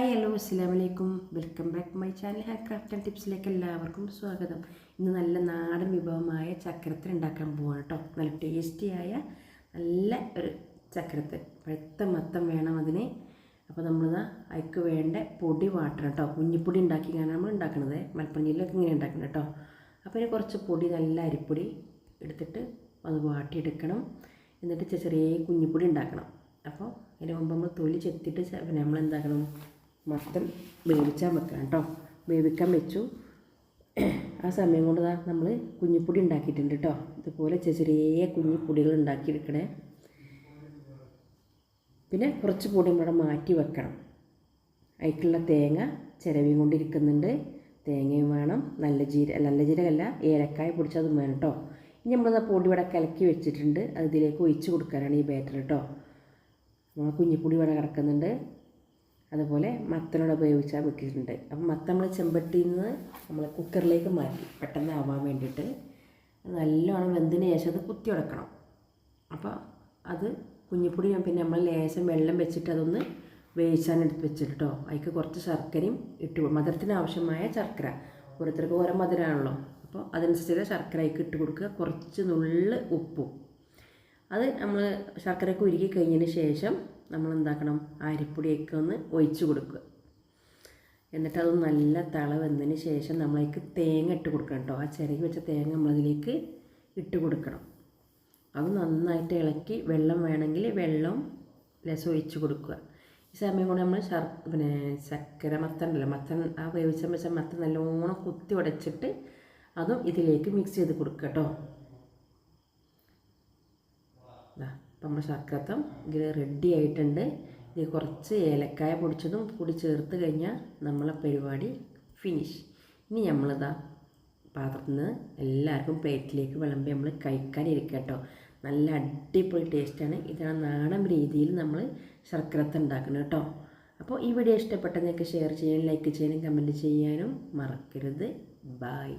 Hi hello അസ്സാം വലൈക്കും welcome back my channel hand craft and ടിപ്സിലേക്ക് എല്ലാവർക്കും സ്വാഗതം. ഇന്ന് നല്ല നാടൻ വിഭവമായ ചക്കരത്തിൽ ഉണ്ടാക്കാൻ പോവാണ് കേട്ടോ നല്ല ടേസ്റ്റിയായ നല്ല ഒരു ചക്കരത്തിൽ പഴുത്ത മത്തം വേണം അതിന്. അപ്പോൾ നമ്മൾ അതിക്ക് വേണ്ട പൊടി വാട്ടണം കേട്ടോ കുഞ്ഞിപ്പൊടി ഉണ്ടാക്കിയാണ് നമ്മൾ ഉണ്ടാക്കുന്നത് മലപ്പുറം ജില്ലയിലൊക്കെ ഇങ്ങനെ ഉണ്ടാക്കുന്നത് കേട്ടോ അപ്പോൾ ഇതിന് കുറച്ച് പൊടി നല്ല അരിപ്പൊടി എടുത്തിട്ട് അത് വാട്ടിയെടുക്കണം. എന്നിട്ട് ചെറിയ കുഞ്ഞിപ്പൊടി ഉണ്ടാക്കണം. അപ്പോൾ അതിന് മുമ്പ് നമ്മൾ തൊലി ചെത്തിയിട്ട് പിന്നെ നമ്മൾ എന്താക്കണം മത്തം വേവിച്ചാൽ വെക്കണം കേട്ടോ വേവിക്കാൻ വെച്ചു. ആ സമയം കൊണ്ട് നമ്മൾ കുഞ്ഞിപ്പൊടി ഉണ്ടാക്കിയിട്ടുണ്ട് കേട്ടോ ഇതുപോലെ ചെറിയ ചെറിയ കുഞ്ഞിപ്പൊടികൾ ഉണ്ടാക്കിയെടുക്കണേ. പിന്നെ കുറച്ച് പൊടി ഇവിടെ മാറ്റി വെക്കണം. അതിക്കുള്ള തേങ്ങ ചിരവിയും കൊണ്ടിരിക്കുന്നുണ്ട് തേങ്ങയും വേണം. നല്ല ജീര നല്ല ജീരകമല്ല ഏലക്കായ പൊടിച്ചതും വേണം കേട്ടോ ഇനി നമ്മളിത് പൊടി ഇവിടെ കലക്കി വെച്ചിട്ടുണ്ട്. അത് ഇതിലേക്ക് ഒഴിച്ച് കൊടുക്കാനാണ് ഈ ബാറ്റർ കേട്ടോ നമ്മൾ കുഞ്ഞിപ്പൊടി ഇവിടെ കിടക്കുന്നുണ്ട്. അതുപോലെ മത്തനോട് ഉപയോഗിച്ചാൽ വെക്കിയിട്ടുണ്ട്. അപ്പം മത്ത നമ്മൾ ചെമ്പട്ടിയിൽ നിന്ന് നമ്മൾ കുക്കറിലേക്ക് മാറ്റി പെട്ടെന്ന് ആവാൻ വേണ്ടിയിട്ട് നല്ലോണം വെന്തിന് ശേഷം അത് കുത്തി ഉടക്കണം. അപ്പോൾ അത് കുഞ്ഞിപ്പൊടി പിന്നെ നമ്മൾ ലേശം വെള്ളം വെച്ചിട്ട് അതൊന്ന് വേവിച്ചാനെടുത്ത് വെച്ചിട്ട് കേട്ടോ അതിക്ക് കുറച്ച് ശർക്കരയും ഇട്ട് മധുരത്തിന് ആവശ്യമായ ശർക്കര. ഓരോരുത്തർക്ക് ഓരോ മധുരമാണല്ലോ അപ്പോൾ അതനുസരിച്ച് ശർക്കര അതിക്ക് ഇട്ട് കൊടുക്കുക. കുറച്ച് നുള്ള് ഉപ്പും. അത് നമ്മൾ ശർക്കരയൊക്കെ ഉരുക്കി കഴിഞ്ഞതിന് ശേഷം നമ്മൾ എന്താക്കണം അരിപ്പൊടിയൊക്കെ ഒന്ന് ഒഴിച്ച് കൊടുക്കുക. എന്നിട്ട് അത് നല്ല തള വന്നതിന് ശേഷം നമ്മളേക്ക് തേങ്ങ ഇട്ട് കൊടുക്കണം കേട്ടോ. ആ ചിരകി വെച്ച തേങ്ങ നമ്മളതിലേക്ക് ഇട്ട് കൊടുക്കണം. അത് നന്നായിട്ട് ഇളക്കി വെള്ളം വേണമെങ്കിൽ വെള്ളം രസം ഒഴിച്ച് കൊടുക്കുക. ഈ സമയം കൊണ്ട് നമ്മൾ ശർ പിന്നെ ചക്കര മത്തൻ ഉണ്ടല്ലോ മത്തൻ ആ വേവിച്ച വെച്ച മത്തൻ നല്ലോണം കുത്തി ഉടച്ചിട്ട് അതും ഇതിലേക്ക് മിക്സ് ചെയ്ത് കൊടുക്കുക കേട്ടോ. ഇപ്പം നമ്മുടെ ശർക്കരത്തം ഇങ്ങനെ റെഡി ആയിട്ടുണ്ട്. ഇത് കുറച്ച് ഏലക്കായ പൊടിച്ചതും കൂടി ചേർത്ത് കഴിഞ്ഞാൽ നമ്മളെ പരിപാടി ഫിനിഷ് ഇനി നമ്മളിതാ പാത്രത്തിൽ നിന്ന് എല്ലാവർക്കും പ്ലേറ്റിലേക്ക് വിളമ്പി നമ്മൾ കഴിക്കാനിരിക്കുക കേട്ടോ നല്ല അടിപൊളി ടേസ്റ്റാണ് ഇതാണ് നാടൻ രീതിയിൽ നമ്മൾ ശർക്കരത്ത ഉണ്ടാക്കുന്നത് കേട്ടോ. അപ്പോൾ ഈ വീഡിയോ ഇഷ്ടപ്പെട്ടെന്നൊക്കെ ഷെയർ ചെയ്യാനും ലൈക്ക് ചെയ്യാനും കമന്റ് ചെയ്യാനും മറക്കരുത്. ബായ്